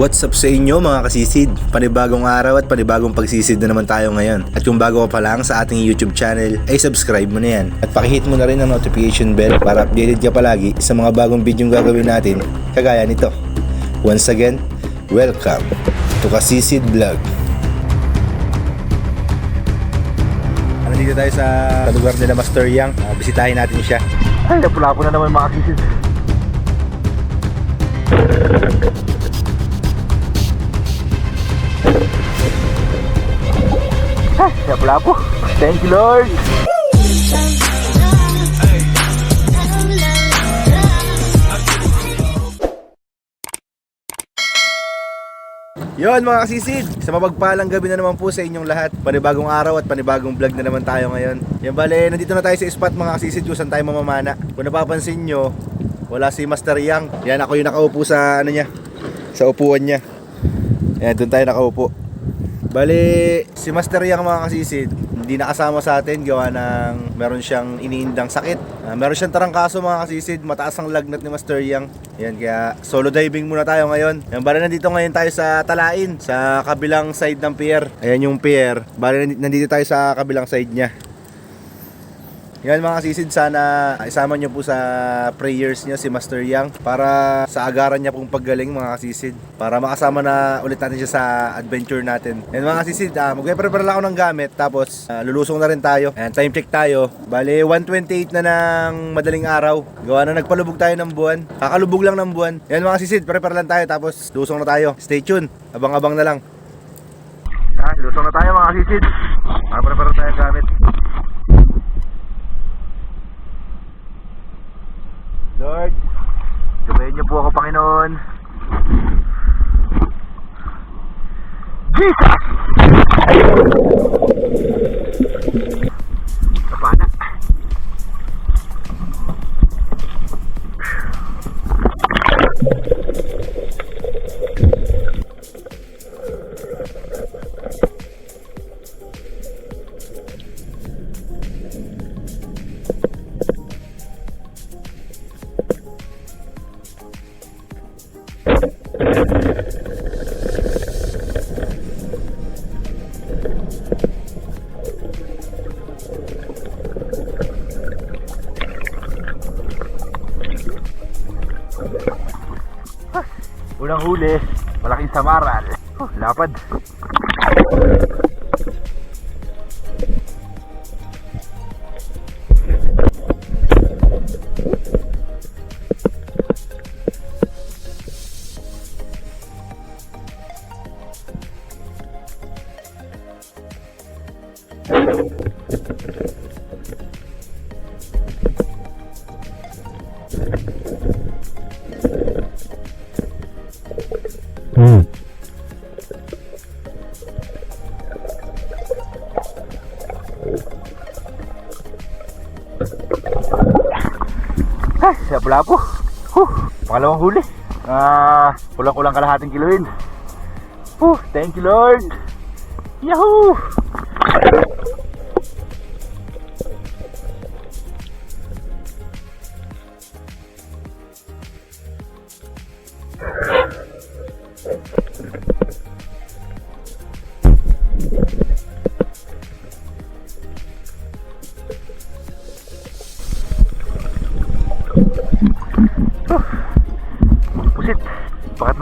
What's up sa inyo mga kasisid? Panibagong araw at panibagong pagsisid na naman tayo ngayon. At kung bago ka pa lang sa ating YouTube channel, ay subscribe mo na yan. At pakihit mo na rin ang notification bell para updated ka palagi sa mga bagong video gagawin natin kagaya nito. Once again, welcome to Kasisid Vlog. Nandito tayo sa lugar nila Master Yang. Ah, bisitahin natin siya. Ay, napula-po na naman mga kisid. Ay, napula-po. Thank you, Lord. Yon mga kasisid, sa mapagpalang gabi na naman po sa inyong lahat. Panibagong araw at panibagong vlog na naman tayo ngayon. Yan bale, nandito na tayo sa spot mga kasisid kung saan tayo mamamana. Kung napapansin nyo, wala si Master Yang. Yan ako yung nakaupo sa ano niya, sa upuan niya. Yan, doon tayo nakaupo. Bale, si Master Yang mga kasisid, hindi nakasama sa atin gawa ng meron siyang iniindang sakit. Ah, meron siyang tarangkaso mga kasisid, mataas ang lagnat ni Master Yang. Yan, kaya solo diving muna tayo ngayon. Yan, bale nandito ngayon tayo sa Talain, sa kabilang side ng pier. Ayan yung pier. Nandi- nandito tayo sa kabilang side niya. Yan mga sisid, sana isama nyo po sa prayers niya si Master Yang para sa agaran niya pong paggaling mga kasisid. Para makasama na ulit natin siya sa adventure natin. Yan mga kasisid, uh, mag-prepare lang ako ng gamit tapos ah, lulusong na rin tayo. And time check tayo. Bale 128 na ng madaling araw. Gawa na nagpalubog tayo ng buwan. Kakalubog lang ng buwan. Yan mga sisid, prepare lang tayo tapos lusong na tayo. Stay tuned. Abang-abang na lang. Ah, lusong na tayo mga kisid. Makaprepare tayo ng gamit. Lord, gabayan niyo po ako, Panginoon. Jesus! Kapana. Unang malaking samaral. Huh, lapad. Ay, siya pala po. Huh, pangalawang huli. Ah, kulang-kulang kalahating kiloin. Huh, thank you Lord. Yahoo!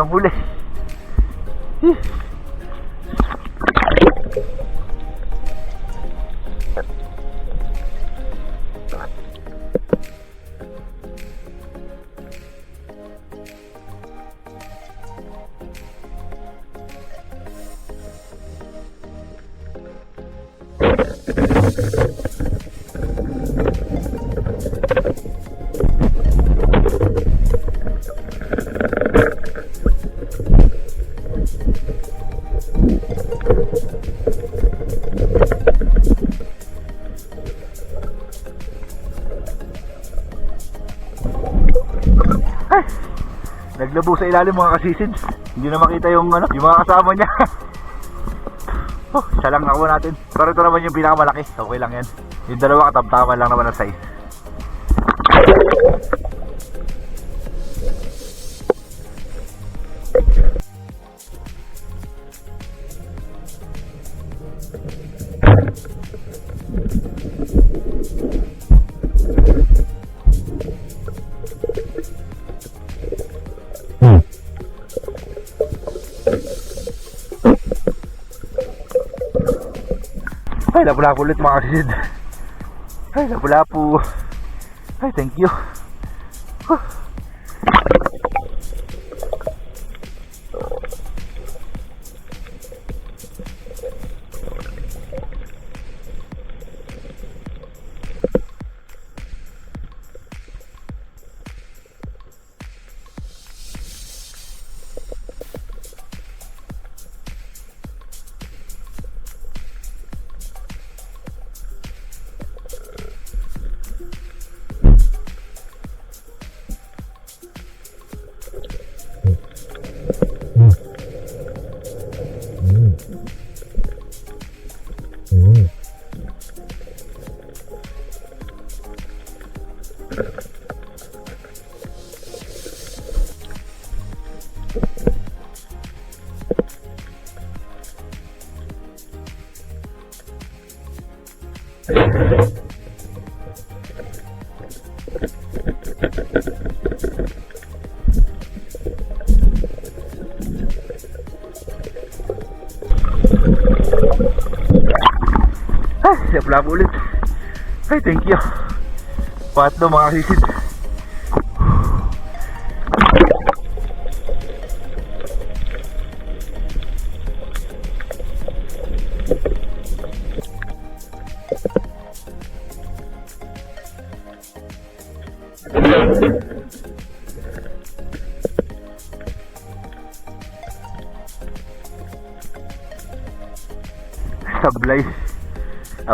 ભૂલે Naglabo sa ilalim mga kasisid. Hindi na makita yung ano, yung mga kasama niya. oh, siya lang nakuha natin. Pero ito naman yung pinakamalaki. Okay lang yan. Yung dalawa katamtaman lang naman ang size. Ay, lapu-lapu ulit mga kasisid. Ay, lapu-lapu. Ay, thank you. Huh. Lapu-lapu ulit. Ay, thank you. Patlo mga kasisid.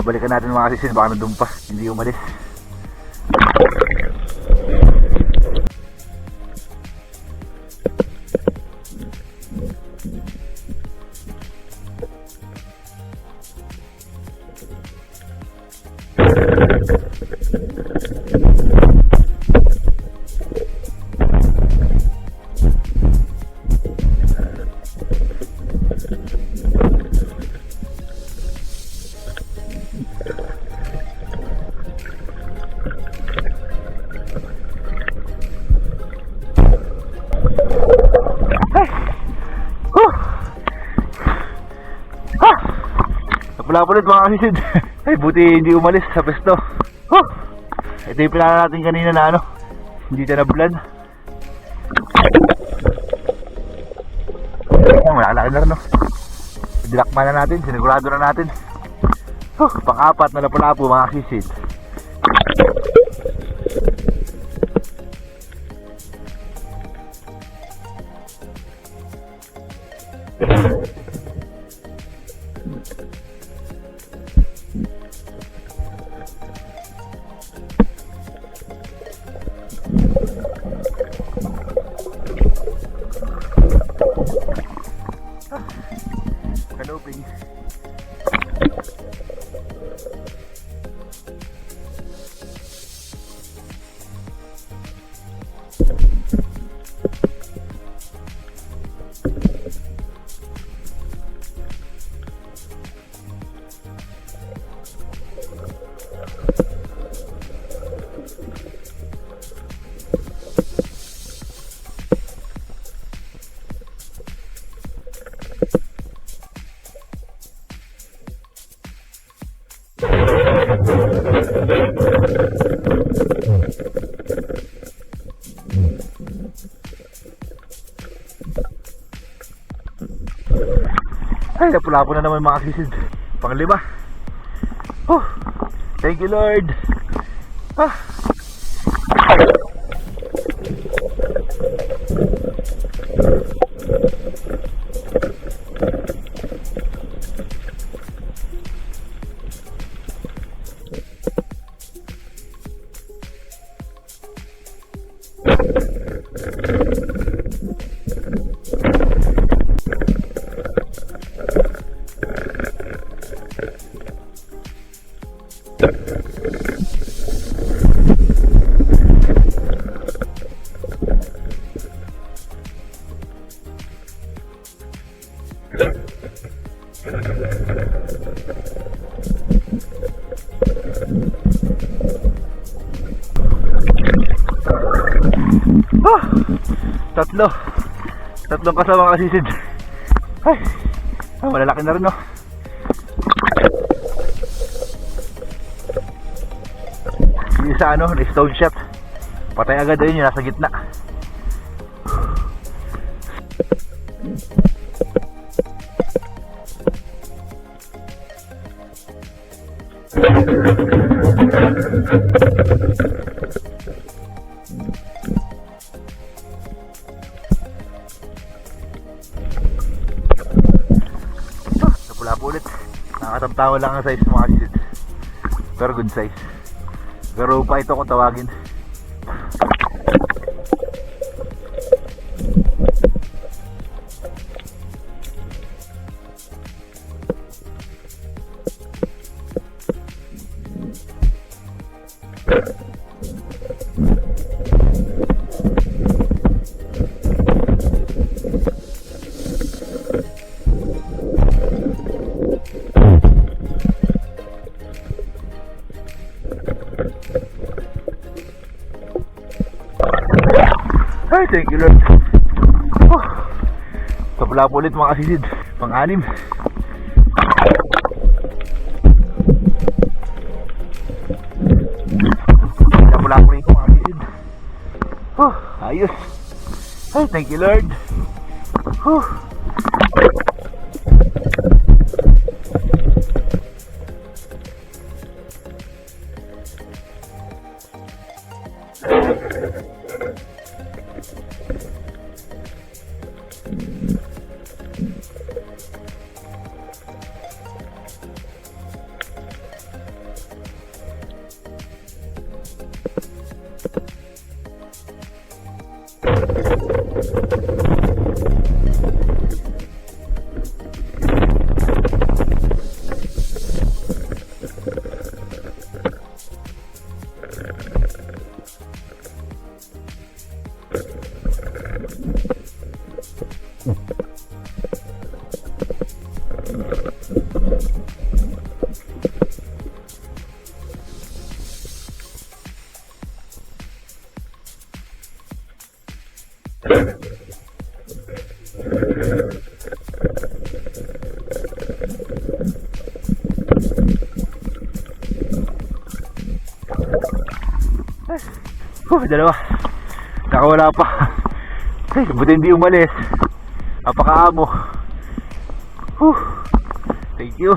Ah, balikan natin mga kasisid. Baka nandun pa. Hindi umalis. Napula ulit mga kasisid. Ay, buti hindi umalis sa pesto. Huh! Ito yung pinala natin kanina na ano. Hindi siya nablan. Ayan, malalaki na rin no. Dilakma na natin, sinigurado na natin. Huh, pang-apat na lapu-lapu mga kasisid. Kanuping. Ay, napula na naman mga kisid. Panglima. Oh, thank you Lord. Ah, tatlo. Tatlong kasama kasisid ay ah, malalaki na rin no yung isa ano na stone shot. Patay agad yun yung nasa gitna. Thank you. Nakatamtawa lang ang size mga kisit. Pero good size. Pero pa ito kung tawagin. Lord. Oh. Kapula po ulit mga kasisid. Pang-anim. Kapula po rin mga kasisid. Oh, ayos. Ay, thank you Lord. Oh. Huh, dalawa. Nakawala pa. Ay, buti hindi umalis. Napakaamo. Thank you.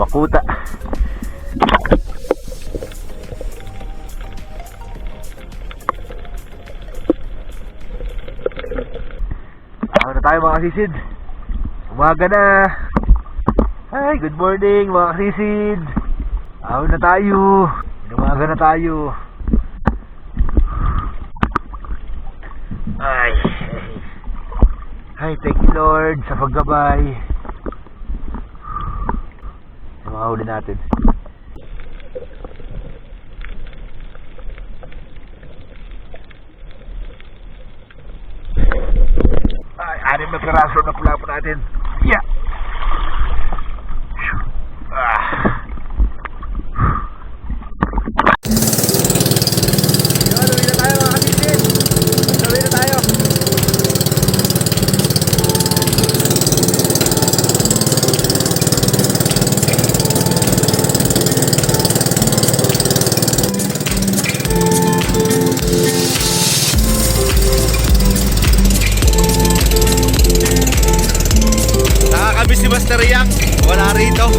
Bakuta. Ako na tayo mga kasisid. Umaga na. Ay, good morning mga kasisid. Ako na tayo. Umaga na tayo. Ay. Ay, thank you Lord sa paggabay. Mahuli natin. Ay, anim na piraso na pula po natin. Rito.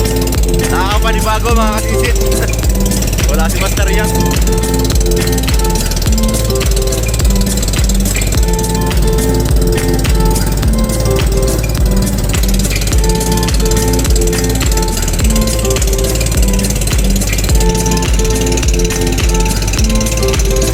Nakakapanibago mga kasisid. Wala si Master Yang. Dito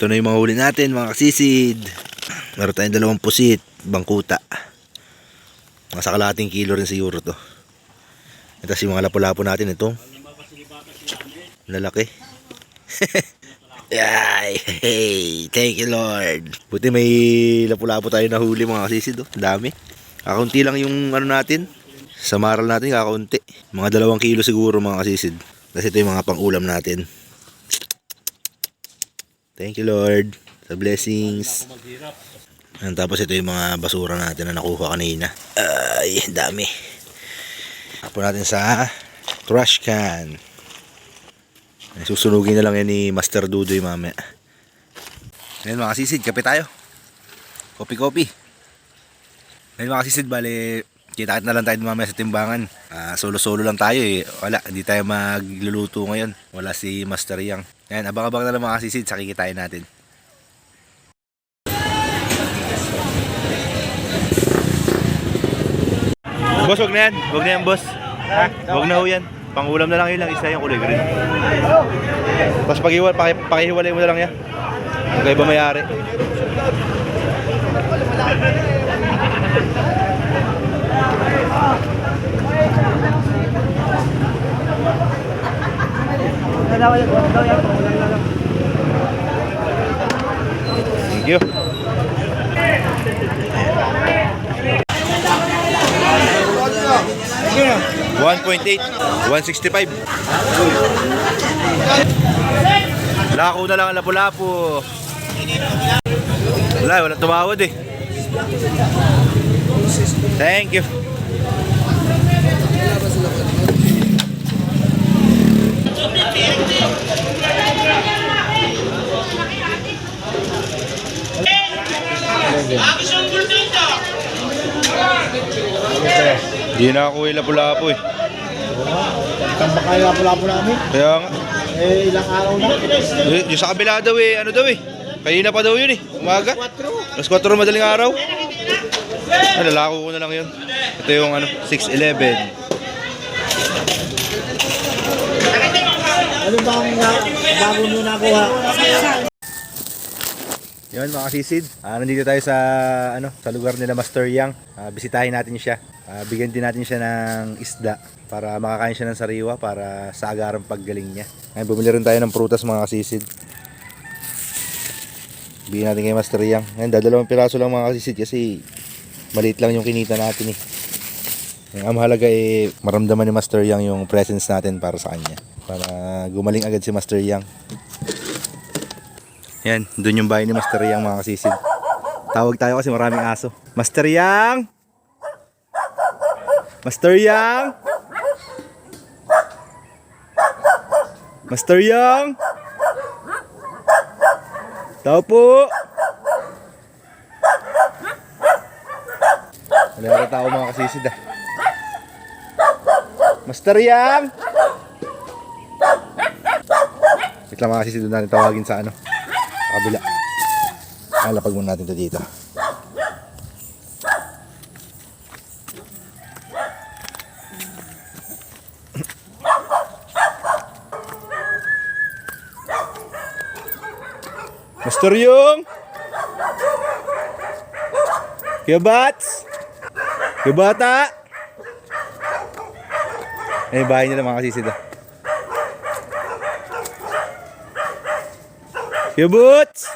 ito na yung mga huli natin, mga kasisid. Meron tayong dalawang pusit, bangkuta. Nasa kalating kilo rin siguro to. Ito si mga lapu-lapu natin, ito. Lalaki. Yay! Hey, thank you Lord. Buti may lapu-lapu tayo nahuli mga kasisid. Oh. Dami. Kakaunti lang yung ano natin. Sa maral natin, kakaunti. Mga dalawang kilo siguro mga kasisid. Kasi ito yung mga pang-ulam natin. Thank you Lord sa blessings. And tapos ito yung mga basura natin na nakuha kanina. Ay, dami. Tapos natin sa trash can. Susunugin na lang yan ni Master Dudoy mamaya. Ngayon mga sisid, kape tayo. Kopi-kopi. Ngayon mga sisid, bali, kita na lang tayo mamaya sa timbangan. Ah, solo-solo lang tayo eh. Wala, hindi tayo magluluto ngayon. Wala si Master Yang. Ngayon, abang-abang na lang mga sisid, sa kikitain natin. Boss, wag na yan. Wag na yan, boss. Ha? Wag na ho yan. Pangulam na lang yun lang. Isa yung kulay green. Tapos paghiwal, paki, pakihiwalay mo na lang yan. Kayo ba mayari. Thank you. One point eight, one sixty-five. Lako na lang ang lapu-lapu. Wala, wala tumawad eh. Thank you. Hindi na ako yung lapu-lapu eh. Tambak kayo lapu-lapu namin. Kaya nga. Eh, ilang araw na. Y- yung sa kabila daw eh, ano daw eh. Kanina pa daw yun eh, umaga. Alas 4 madaling araw. Ay, lalako ko na lang yun. Ito yung ano, 611. Ano ba ang na- bago nyo nakuha? Yun mga kasisid, ah, nandito tayo sa ano sa lugar nila Master Yang. Ah, bisitahin natin siya. Ah, bigyan din natin siya ng isda para makakain siya ng sariwa para sa agarang paggaling niya. Ngayon bumili rin tayo ng prutas mga kasisid. Bigyan natin kay Master Yang. Ngayon dadalawang piraso lang mga kasisid kasi maliit lang yung kinita natin eh. Ang mahalaga eh maramdaman ni Master Yang yung presence natin para sa kanya. Para gumaling agad si Master Yang. Yan, doon yung bahay ni Master Yang mga kasisid. Tawag tayo kasi maraming aso. Master Yang! Master Yang! Master Yang! Tao po! Wala na tao mga kasisid ah. Master Yang! Wait lang mga kasisid doon natin tawagin sa ano. Kabila. Alapag muna natin to dito. Master Yung! Kuya Bats! Kuya Bata! Ay, bahay nila mga kasisid You boots!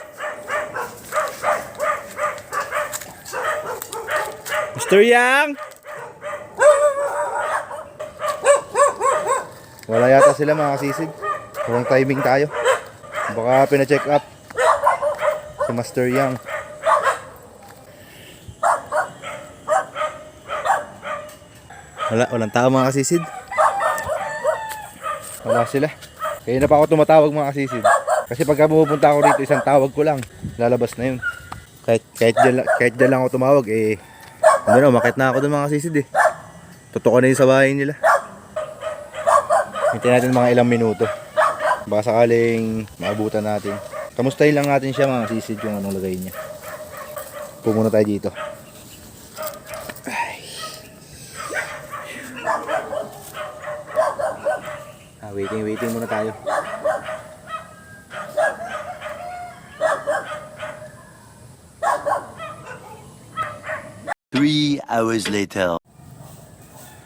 Mr. Yang! Wala yata sila mga kasisig. Wrong timing tayo. Baka pina-check up si Master Yang. Wala, walang tao mga kasisid. Wala sila. Kaya na pa ako tumatawag mga kasisid. Kasi pagka pumupunta ako rito, isang tawag ko lang. Lalabas na yun. Kahit, kahit, dyan, kahit dyan lang ako tumawag, eh, ano na, umakit na ako doon mga kasisid eh. Totoo na yun sa bahay nila. Hintayin natin mga ilang minuto. Baka sakaling maabutan natin. Kamustahin lang natin siya mga sisid yung anong lagay niya. Pumuna tayo dito. Ay. Ah, waiting, waiting muna tayo. Three hours later.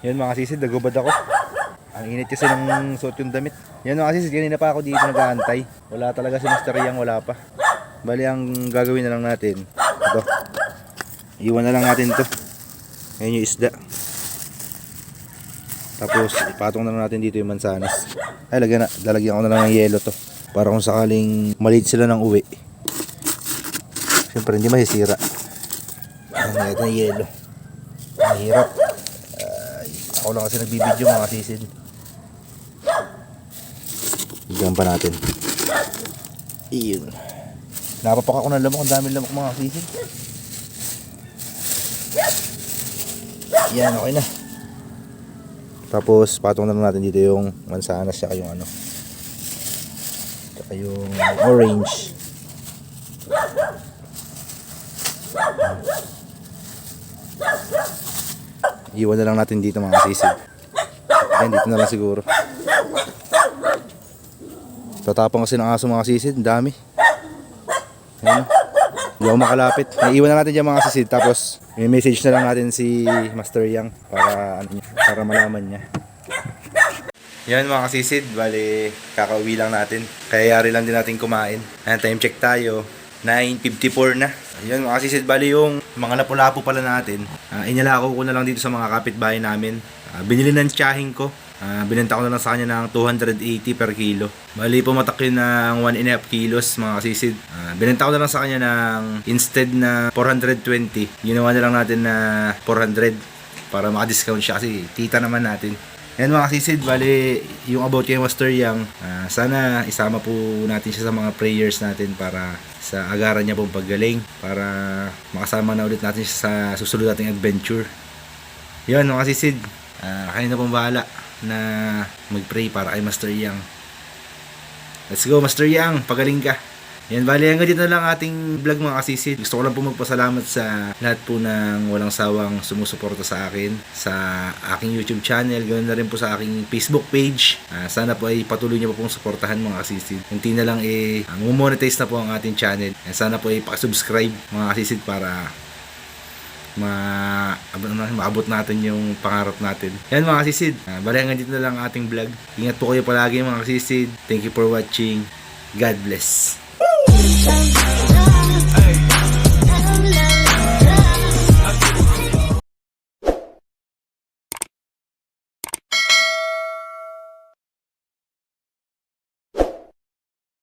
Yan mga sisid, nagubad ako. Ang init kasi ng suot yung damit. Yan mga sisid, kanina pa ako dito nag-aantay. Wala talaga si Master Yang, wala pa. Bali, ang gagawin na lang natin, ito. Iwan na lang natin to. Ngayon yung isda. Tapos, ipatong na lang natin dito yung mansanas. Ay, lagyan na, lalagyan ko na lang ng yelo to. Para kung sakaling maliit sila ng uwi. Siyempre, hindi masisira. Ang ito ng yelo. Mahirap. Ako lang kasi nagbibideo mga sisid. Bigyan pa natin. Iyon. Napapak ako ng lamok. Ang daming lamok mga sisid. Yan, okay na. Tapos, patong na natin dito yung mansanas saka yung ano. Saka yung orange. Iwan na lang natin dito mga sisig. Ayan, dito na lang siguro. Tatapang kasi ng aso mga sisid, ang dami. Ayan. Hindi ako makalapit. Naiiwan na natin dyan mga sisid, tapos may message na lang natin si Master Yang para, ano, para malaman niya. Yan mga kasisid, bali kakauwi lang natin. Kaya yari lang din natin kumain. Ayan, time check tayo. 9.54 na. Ayun mga kasisid, bali yung mga lapu-lapu pala natin. Uh, inalako ko na lang dito sa mga kapitbahay namin. Ah, binili ng tiyahing ko. Ah, binenta ko na lang sa kanya ng 280 per kilo. Bali pumatak yun ng 1 and a half kilos mga kasisid. Ah, binenta ko na lang sa kanya ng instead na 420. Ginawa na lang natin na 400 para maka-discount siya kasi tita naman natin. Yan mga sisid, bali yung about kay Master Yang, ah, sana isama po natin siya sa mga prayers natin para sa agaran niya pong paggaling para makasama na ulit natin sa susunod nating adventure. Yan mga sisid, ah, kayo na pong bahala na mag-pray para kay Master Yang. Let's go Master Yang, pagaling ka. Yan, bali hanggang dito na lang ating vlog mga kasisid. Gusto ko lang po magpasalamat sa lahat po ng walang sawang sumusuporta sa akin sa aking YouTube channel, ganoon na rin po sa aking Facebook page. Ah, sana po ay patuloy niyo po pong suportahan mga kasisid. Kunti na lang eh, uh, monetize na po ang ating channel. Yan, sana po ay pakisubscribe mga kasisid para ma na- maabot natin yung pangarap natin. Yan mga kasisid. Uh, bali hanggang dito na lang ang ating vlog. Ingat po kayo palagi mga kasisid. Thank you for watching. God bless. Thank